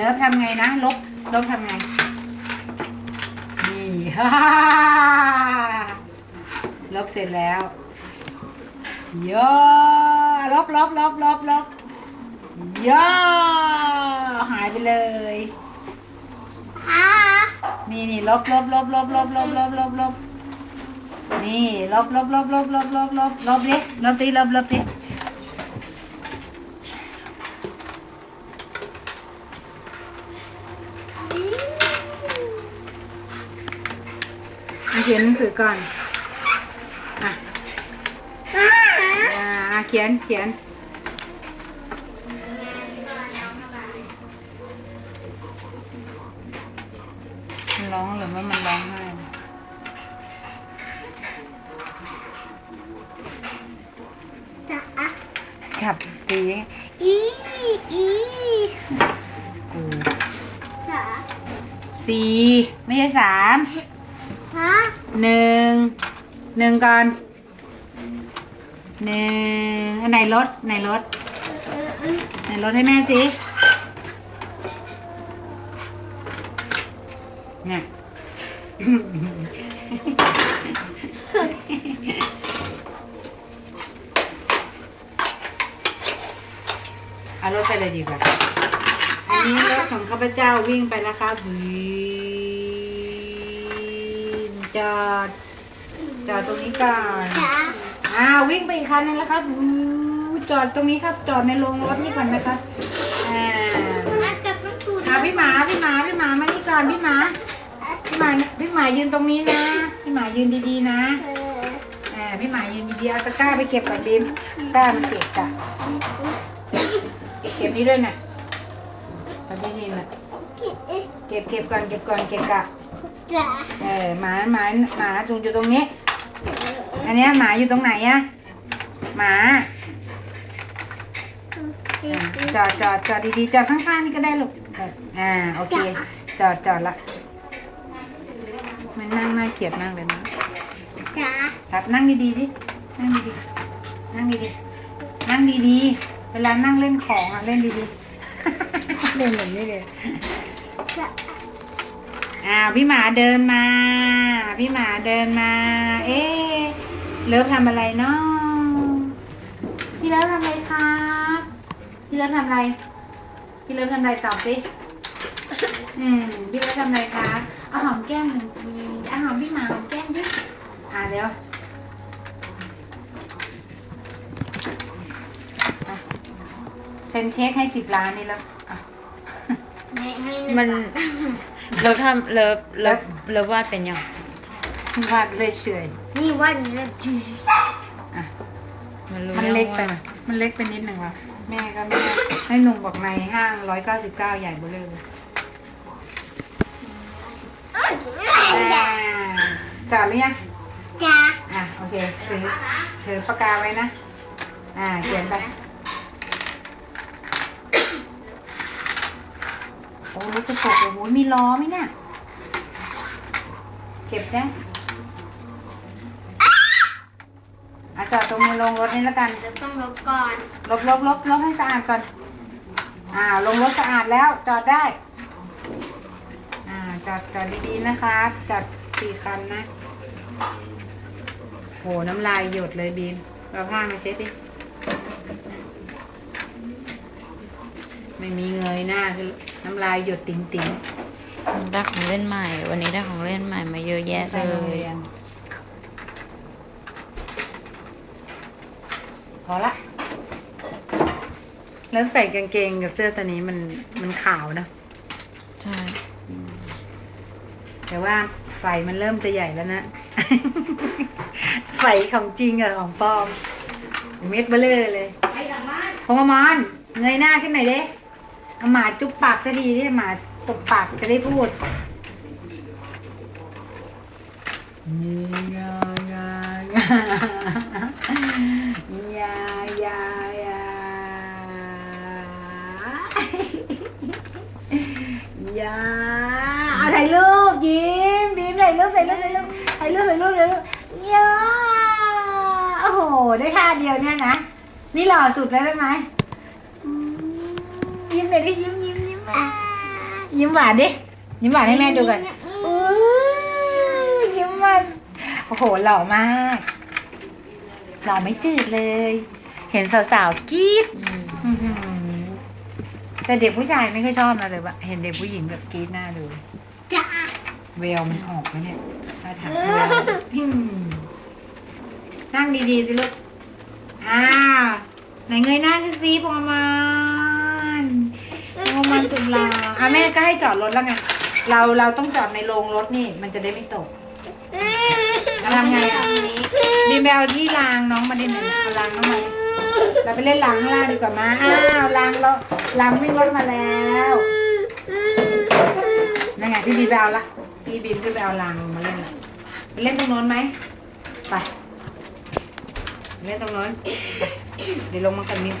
ลิฟทำไงนะ ลบ ลบทำไง นี่ฮ่าลบเสร็จแล้วโย่ลบลบลบลบลบโย่หายไปเลยอ่านี่นี่ลบลบลบลบลบลบลบลบลบนี่ลบลบลบลบลบลบลบลบดิลบดิลบลบดิ เขียนหนังสือก่อน อะอ่าอ่าเขียนเขียนมันร้องหรือว่ามันร้องไห้จะอะจับตีอีอีกูจะสี่ไม่ใช่สามฮะ หนึ่งหนึ่งก่อนหนึ่งอันไหนรถไหนรถเออเออไหนรถให้แม่สิเนี่ยเอารถไปเลยดีกว่า อันนี้รถของข้าพเจ้าวิ่งไปแล้วครับวิ่ง จอดจอดตรงนี้ก่อนจะอ้าววิ่งไปอีกคันนึงแล้วครับอู้จอดตรงนี้ครับ จอดในโรงรถนี่ก่อนนะครับอ่าอาจจะต้องถูกอ่าพี่หมาพี่หมาพี่หมามานี่ก่อนพี่หมาพี่หมาพี่หมายืนตรงนี้นะ พี่หมายืนดีๆนะเอออ่าพี่หมายืนดีๆเอาตะกร้าไปเก็บก่อนบิมตะกร้ามันเก็บจ้ะเก็บนี้ด้วยนะทำดีๆนะเอ๊ะเก็บเก็บก่อนเก็บก่อนเก็บกะ จะเออหมาหมาหมาตรงอยู่ตรงนี้ อันเนี้ยหมาอยู่ตรงไหนอะหมาอ่าจอดจอดจอดดีๆจอดข้างๆนี่ก็ได้ลูกเอออ่าโอเค จอดจอดละมันนั่งน่าเกลียดมากเลยนะจะครับนั่งดีๆดิ นั่งดีๆ นั่งดีๆ นั่งดีๆ เวลานั่งเล่นของอะเล่นดีๆ เล่นแบบนี้เลยจะ อ่าพี่หมาเดินมา พี่หมาเดินมา เอ๊เลิฟทำอะไรเนาะพี่เลิฟทำอะไรครับพี่เลิฟทำอะไรพี่เลิฟทำอะไรตอบสิอืมพี่เลิฟทำอะไรคะเอาหอมแก้มหนึ่งทีเอาหอมพี่หมาหอมแก้มดิอ่าเดี๋ยวเซ็นเช็คให้สิบล้านนี่แล้ว อะไม่ให้มันเลิฟทำเลิฟเลิฟเลิฟวาดเป็นยัง วาดเลยเฉยนี่วันนี้เราจีอะ มันรู้มันยังเล็กไปว่าไหมมันเล็กไปนิดหนึ่งว่ะ แม่ก็ไม่ได้ให้หนุ่มบอกในห้างร้อยเก้าสิบเก้าใหญ่เบ้อเลยอ่าจอดหรือยังจ้า อะ โอเคถือถือปากกาไว้นะ อ่า เขียนไป โอ้รถกระจกโอ้โหมีล้อไหมเนี่ยเก็บได้อะจอดตรงในโรงรถนี่แล้วกันเดี๋ยวต้องลบก่อน ลบลบลบลบให้สะอาดก่อน อ่าลงรถสะอาดแล้วจอดได้ อ่าจอดจอดดีๆนะครับจอดสี่คันนะโหน้ำลายหยดเลยบีมเราผ้ามาเช็ดดิ ไม่มีเงยหน้าคือน้ำลายหยดติ๋งติ๋งได้ของเล่นใหม่ วันนี้ได้ของเล่นใหม่มาเยอะแยะๆเลใส่โรงยเรียนพอละ แล้วใส่กางเกงกับเสื้อตัวนี้มันมันขาวนะ ใช่ แต่ว่าไฟมันเริ่มจะใหญ่แล้วนะ ไฟของจริงอะของปลอม เม็ดเบลอเลยพงอมอนเงยหน้าขึ้นหน่อยเด้เอา หมาจุ๊บปากซะดีดิหมาตบปากจะได้พูดยายายายายายายาเอาถ่ายรูปยิ้มบีมถ่ายรูปถ่ายรูปถ่ายรูปถ่ายรูปถ่ายรูปถ่ายรูปยาโอ้โหได้ท่าเดียวเนี่ยนะนี่หล่อสุดแล้วใช่ไหม ยิ้มหน่อยดิยิ้มยิ้มยิ้มอะยิ้มหวานดิยิ้มหวานให้แม่ดูก่อนอู้ยิ้มหวานโอ้โหหล่อมากหล่อไม่จืดเลย เห็นสาวๆกรี๊ดอื้อหือแต่เด็กผู้ชายไม่ค่อยชอบนะเลยว่าเห็นเด็กผู้หญิงแบบกรี๊ดหน้าดูจ้าเวลมันออกไหมเนี่ยถ้าถามเวลอืมนั่งดีๆสิลูกอ้าวไหนเงยหน้าขึ้นสิพอมัน พอมันสุดหลาอะแม่ก็ให้จอดรถแล้วไง เราเราต้องจอดในโรงรถนี่ มันจะได้ไม่ตกทำไงอะบีมไปเอาที่รางน้องมาดิหน่อยเอารางน้องมาดิเราไปเล่นรางข้างล่างดีกว่ามาอ้าวรางรถรางวิ่งรถมาแล้วนั่นไงพี่บีมไปเอาละพี่บีมขึ้นไปเอารางมาเล่นละไปเล่นตรงโน้นไหมไปเล่นตรงโน้นไปเดี๋ยวลงมากันนิด